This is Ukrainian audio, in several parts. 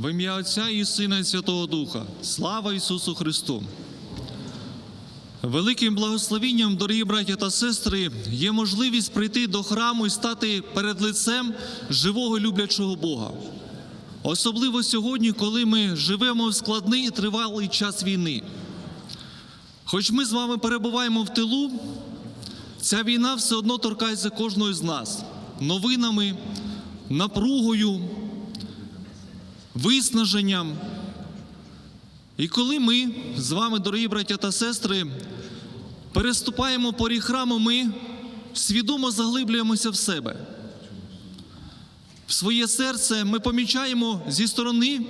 В ім'я Отця і Сина і Святого Духа. Слава Ісусу Христу! Великим благословінням, дорогі браті та сестри, є можливість прийти до храму і стати перед лицем живого люблячого Бога. Особливо сьогодні, коли ми живемо в складний і тривалий час війни. Хоч ми з вами перебуваємо в тилу, ця війна все одно торкається кожного з нас новинами, напругою, виснаженням. І коли ми з вами, дорогі браття та сестри, переступаємо поріг храму, ми свідомо заглиблюємося в себе. В своє серце ми помічаємо зі сторони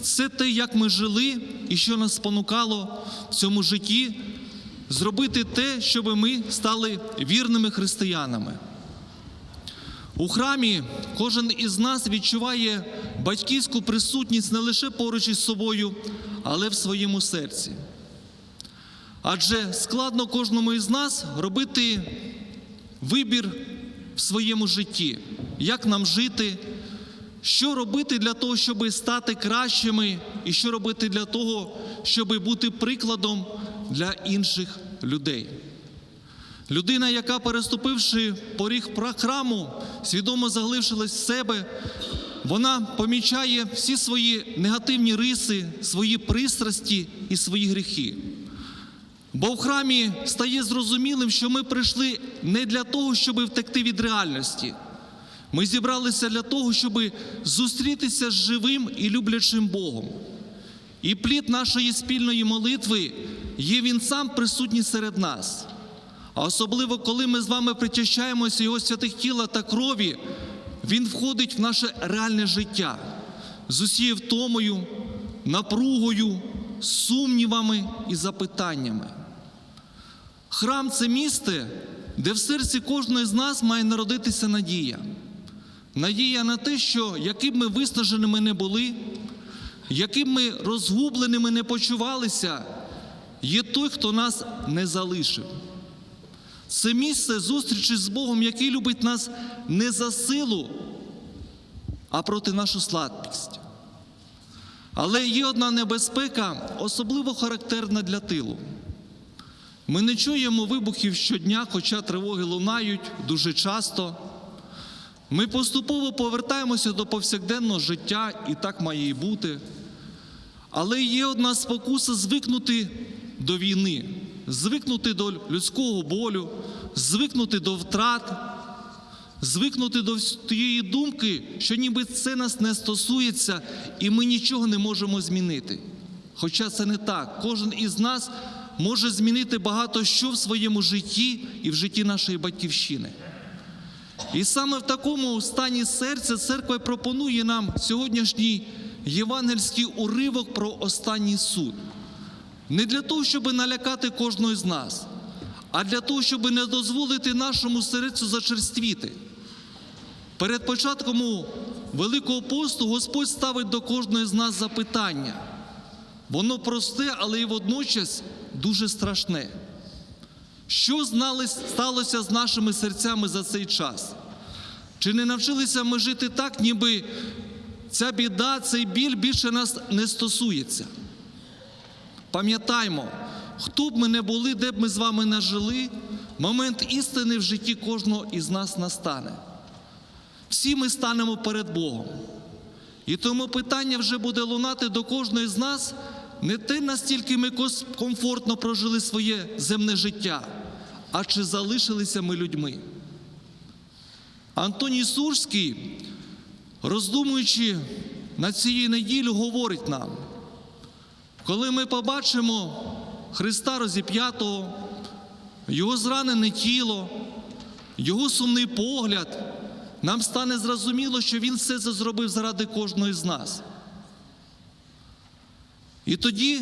все те, як ми жили і що нас спонукало в цьому житті зробити те, щоб ми стали вірними християнами. У храмі кожен із нас відчуває батьківську присутність не лише поруч із собою, але в своєму серці. Адже складно кожному із нас робити вибір в своєму житті, як нам жити, що робити для того, щоб стати кращими, і що робити для того, щоб бути прикладом для інших людей. Людина, яка, переступивши поріг храму, свідомо заглившилась в себе, вона помічає всі свої негативні риси, свої пристрасті і свої гріхи. Бо в храмі стає зрозумілим, що ми прийшли не для того, щоб втекти від реальності. Ми зібралися для того, щоб зустрітися з живим і люблячим Богом. І плід нашої спільної молитви є Він сам присутній серед нас. А особливо, коли ми з вами причащаємося Його святих тіла та крові, Він входить в наше реальне життя з усією втомою, напругою, сумнівами і запитаннями. Храм це місце, де в серці кожного з нас має народитися надія. Надія на те, що яким ми виснаженими не були, яким ми розгубленими не почувалися, є той, хто нас не залишив. Це місце зустрічі з Богом, який любить нас не за силу, а проти нашу слабкість. Але є одна небезпека, особливо характерна для тилу. Ми не чуємо вибухів щодня, хоча тривоги лунають дуже часто. Ми поступово повертаємося до повсякденного життя, і так має і бути. Але є одна спокуса звикнути до війни, звикнути до людського болю, звикнути до втрат, звикнути до тієї думки, що ніби це нас не стосується, і ми нічого не можемо змінити. Хоча це не так. Кожен із нас може змінити багато що в своєму житті і в житті нашої батьківщини. І саме в такому стані серця церква пропонує нам сьогоднішній євангельський уривок про останній суд. Не для того, щоб налякати кожного з нас, а для того, щоб не дозволити нашому серцю зачерствіти. Перед початком Великого посту Господь ставить до кожного з нас запитання. Воно просте, але й водночас дуже страшне. Що сталося з нашими серцями за цей час? Чи не навчилися ми жити так, ніби ця біда, цей біль більше нас не стосується? Пам'ятаймо, хто б ми не були, де б ми з вами не жили, момент істини в житті кожного із нас настане. Всі ми станемо перед Богом. І тому питання вже буде лунати до кожної з нас не те, настільки ми комфортно прожили своє земне життя, а чи залишилися ми людьми. Антоній Сурський, роздумуючи на цієї неділю, говорить нам, коли ми побачимо Христа розіп'ятого, Його зранене тіло, Його сумний погляд, нам стане зрозуміло, що Він все це зробив заради кожного з нас. І тоді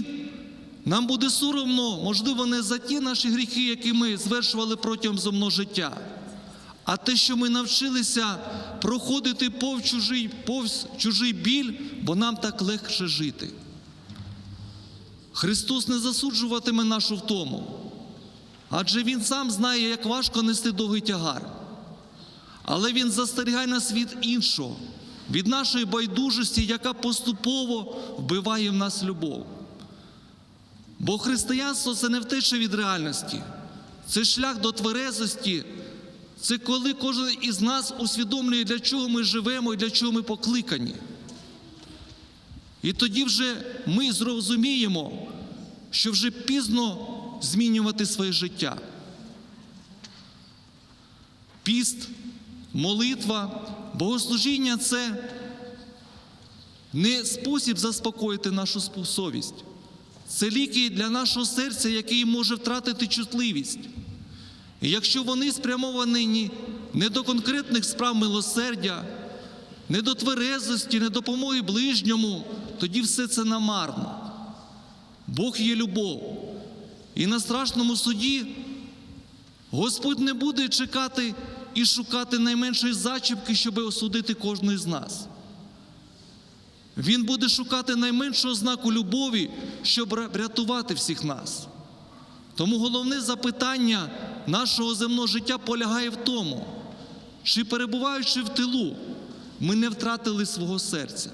нам буде соромно, можливо, не за ті наші гріхи, які ми звершували протягом земного життя, а те, що ми навчилися проходити повз чужий, повз чужий біль, бо нам так легше жити. Христос не засуджуватиме нашу втому, адже Він сам знає, як важко нести довгий тягар. Але Він застерігає нас від іншого, від нашої байдужості, яка поступово вбиває в нас любов. Бо християнство це не втеча від реальності, це шлях до тверезості, це коли кожен із нас усвідомлює, для чого ми живемо і для чого ми покликані. І тоді вже ми зрозуміємо, що вже пізно змінювати своє життя. Піст, молитва, богослужіння це не спосіб заспокоїти нашу совість. Це ліки для нашого серця, який може втратити чутливість. І якщо вони спрямовані не до конкретних справ милосердя, не до тверезості, не допомоги ближньому, тоді все це намарно. Бог є любов. І на страшному суді Господь не буде чекати і шукати найменшої зачіпки, щоб осудити кожного з нас. Він буде шукати найменшого знаку любові, щоб врятувати всіх нас. Тому головне запитання нашого земного життя полягає в тому, чи перебуваючи в тилу, ми не втратили свого серця.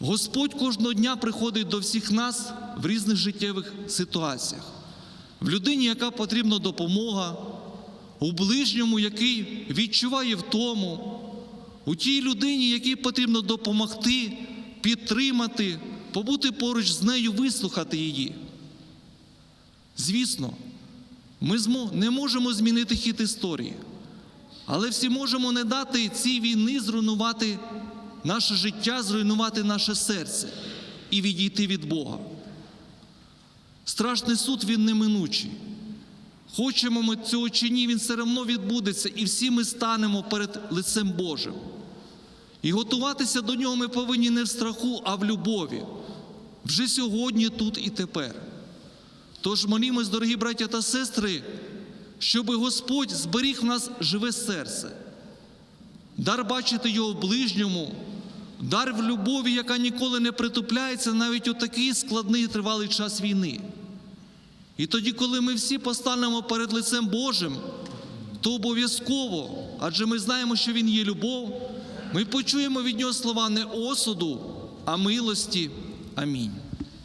Господь кожного дня приходить до всіх нас в різних життєвих ситуаціях. В людині, яка потрібна допомога, у ближньому, який відчуває втому, у тій людині, якій потрібно допомогти, підтримати, побути поруч з нею, вислухати її. Звісно, ми не можемо змінити хід історії, але всі можемо не дати цій війни зруйнувати наше життя, зруйнувати наше серце і відійти від Бога. Страшний суд він неминучий. Хочемо ми цього чи ні, він все одно відбудеться, і всі ми станемо перед лицем Божим. І готуватися до нього ми повинні не в страху, а в любові. Вже сьогодні, тут і тепер. Тож молімось, дорогі браття та сестри, щоб Господь зберіг в нас живе серце, дар бачити його в ближньому, дар в любові, яка ніколи не притупляється навіть у такий складний і тривалий час війни. І тоді, коли ми всі постанемо перед лицем Божим, то обов'язково, адже ми знаємо, що Він є любов, ми почуємо від Нього слова не осуду, а милості. Амінь.